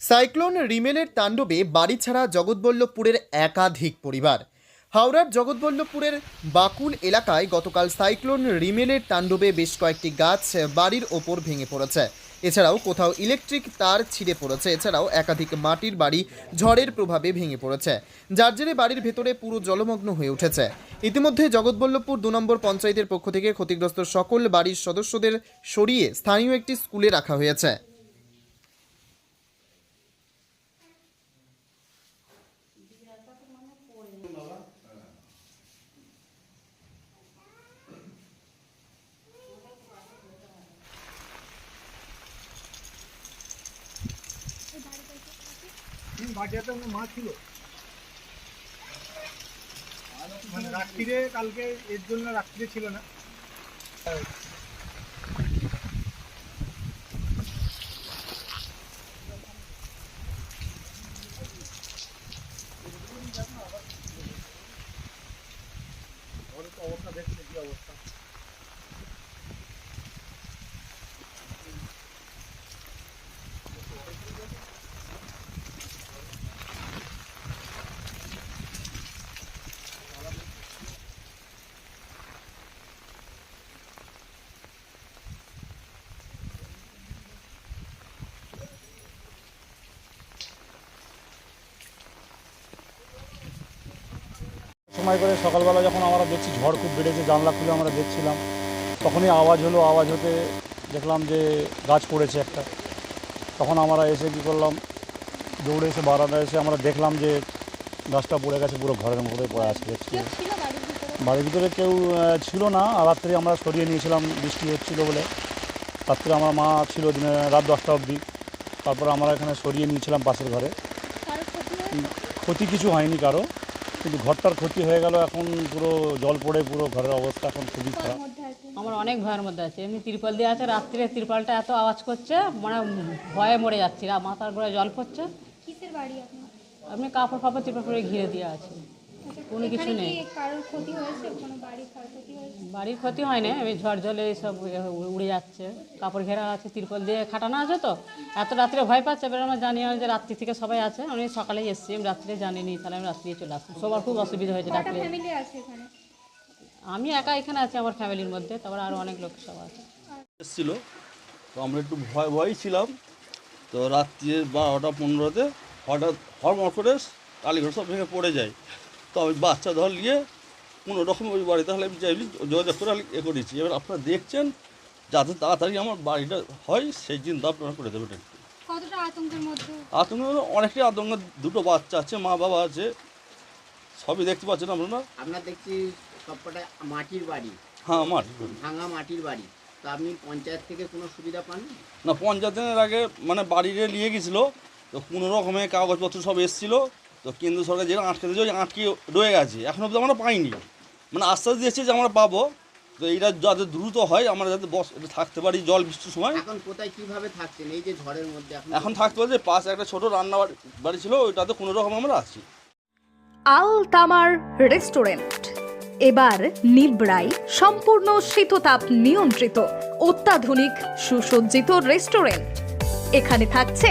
Cyclone রিমেলের তাণ্ডবে বাড়ি ছাড়া জগৎবল্লভপুরের একাধিক পরিবার। হাওড়ার জগৎবল্লভপুরের বাকুল এলাকায় গতকাল সাইক্লোন রিমেলের তাণ্ডবে বেশ কয়েকটি গাছ বাড়ির ওপর ভেঙে পড়েছে। এছাড়াও কোথাও ইলেকট্রিক তার ছিঁড়ে পড়েছে, এছাড়াও একাধিক মাটির বাড়ি ঝড়ের প্রভাবে ভেঙে পড়েছে, যার জেরে বাড়ির ভেতরে পুরো জলমগ্ন হয়ে উঠেছে। ইতিমধ্যে জগৎবল্লভপুর দু নম্বর পঞ্চায়েতের পক্ষ থেকে ক্ষতিগ্রস্ত সকল বাড়ির সদস্যদের সরিয়ে স্থানীয় একটি স্কুলে রাখা হয়েছে। হুম, বাজারে ওখানে মা ছিল মানে রাত্রিরে কালকে এর জন্য রাত্রিরে ছিল না। সময় করে সকালবেলা যখন আমরা দেখছি ঝড় খুব বেড়েছে জানলা খুলে আমরা দেখছিলাম তখনই আওয়াজ হলো আওয়াজ হতে দেখলাম যে গাছ পড়েছে একটা। তখন আমরা এসে কী করলাম দৌড়ে এসে বারান্দায় এসে আমরা দেখলাম যে গাছটা পড়ে গেছে পুরো ঘরের মধ্যে পড়ে আছে দেখছি। বাড়ির ভিতরে? কেউ ছিল না রাত্রে আমরা সরিয়ে নিয়েছিলাম বৃষ্টি হচ্ছিল বলে। রাত্রে আমার মা ছিল দিনে রাত দশটা অবধি। তারপর আমরা এখানে সরিয়ে নিয়েছিলাম পাশের ঘরে। ক্ষতি কিছু হয়নি কারও। কিন্তু ঘরটার ক্ষতি হয়ে গেল এখন পুরো জল পড়ে পুরো ঘরের অবস্থা এখন খুবই খারাপ। আমার অনেক ভয়ের মধ্যে আছে। এমনি তিরপল দিয়ে আছে রাত্রে তিরপলটা এত আওয়াজ করছে মানে ভয়ে মরে যাচ্ছি। মাথার ঘরে জল পড়ছে। কিসের বাড়ি আপনি কাপড় ফাপড় তিরপল করে ঘিরে দিয়ে আছে। কোনো কিছু নেই। কারোর ক্ষতি হয়েছে? কোনো বাড়ির ক্ষতি হয়েছে? বাড়ির ক্ষতি হয় না আমি ঝড় জলে সব উড়ে যাচ্ছে। কাপড় ঘেরা আছে তিরপল দিয়ে খাটানো আছে তো। এত রাত্রে ভয় পাচ্ছে এবার আমরা জানি যে রাত্রি থেকে সবাই আছে। আমি সকালে এসেছি আমি রাত্রে জানিনি তাহলে আমি রাত্রে চলে আসছি সবার খুব অসুবিধা হয়েছে এখানে? আমি একা এখানে আছি আমার ফ্যামিলির মধ্যে তারপর আরও অনেক লোক সব আছে। এসেছিল তো আমরা একটু ভয় ভয়ই ছিলাম। তো রাত্রি বারোটা পনেরোতে হঠাৎ হরমর করে কালীঘর সব ভেঙে পড়ে যায়। তো আমি বাচ্চা ধর নিয়ে কোনো রকম ওই বাড়িতে হলে আমি চাইলি যোগাযোগ করে আমি এ করেছি। এবার আপনারা দেখছেন যাতে তাড়াতাড়ি আমার বাড়িটা হয় সেই চিন্তা আপনারা করে দেবেন একটু আতঙ্ক অনেকটাই আতঙ্ক দুটো বাচ্চা আছে মা বাবা আছে সবই দেখতে পাচ্ছেন আপনারা। আপনার দেখছি সবকটা মাটির বাড়ি। হ্যাঁ আমার ভাঙা মাটির বাড়ি। তো আপনি পঞ্চায়েত থেকে কোনো সুবিধা পান না পঞ্চায়েতের আগে মানে বাড়িতে নিয়ে গেছিল তো কোনো রকমের কাগজপত্র সব এসেছিল তো কেন্দ্র সরকার যেটা আটকে দিয়েছে ওই আটকে রয়ে গেছে। এখন অব্দি আমরা পাইনি। মানে আশ্বাস দিয়েছে যে আমরা পাবো। তো এইটা যাতে দ্রুত হয় আমরা যাতে বস এটা থাকতে পারি জল বৃষ্টির সময়। এখন কোথায় কীভাবে থাকছেন? এই যে ঝড়ের মধ্যে এখন থাকতে পারি যে পাশে একটা ছোটো রান্না বাড়ি বাড়ি ছিল ওইটাতে কোনো রকম আমরা আছি আল তামার রেস্টুরেন্ট। এবার নিবড়াই সম্পূর্ণ শীততাপ নিয়ন্ত্রিত অত্যাধুনিক সুসজ্জিত রেস্টুরেন্ট। এখানে থাকছে